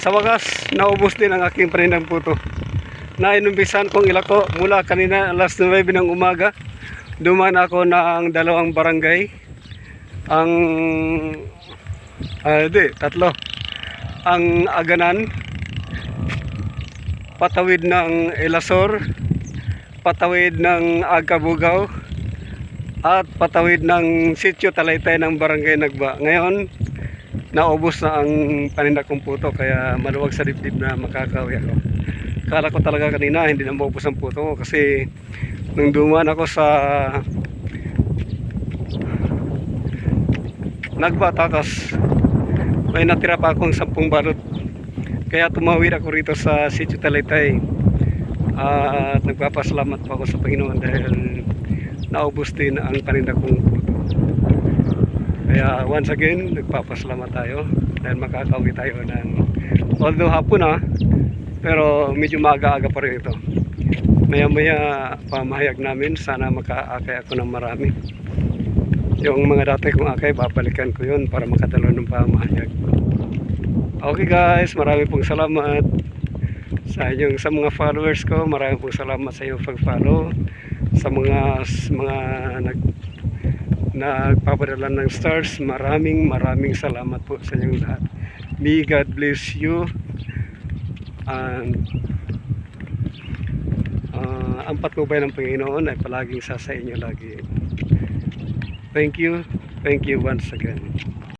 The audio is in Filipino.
Sa wakas, naubos din ang aking paninang puto. Na inumpisan kong ilako mula kanina alas 9 ng umaga. Duman ako ng dalawang barangay. Ang ah, di, tatlo. Ang Aganan, patawid ng Elasor, patawid ng Agabugaw, at patawid ng sitio Talaytay ng Barangay Nagba. Ngayon, naubos na ang paninda kong puto kaya maluwag sa dibdib na makakawi ako. Kala ko talaga kanina hindi na maubos ang puto ko kasi nung dumaan ako sa Nagba takas may natira pa akong sampung balot kaya tumawid ako rito sa sitio Talaytay at nagpapasalamat pa ako sa Panginoon dahil naubos din ang paninda kong puto. Kaya once again, nagpapasalamat tayo dahil makakauwi tayo ng although hapon na pero medyo maaga-aga pa rin ito. Maya-maya pamahayag namin, sana makaakay ako ng marami. Yung mga dati kong akay, babalikan ko yun para makatalo ng pamahayag. Okay guys, marami pong salamat sa inyong sa mga followers ko. Marami pong salamat sa inyong pag-follow sa mga mga nag nagpapadala ng stars. Maraming maraming salamat po sa inyong lahat. May God bless you. And ah, ang patnubay ng Panginoon ay palaging sa sa inyo lagi. Thank you. Thank you once again.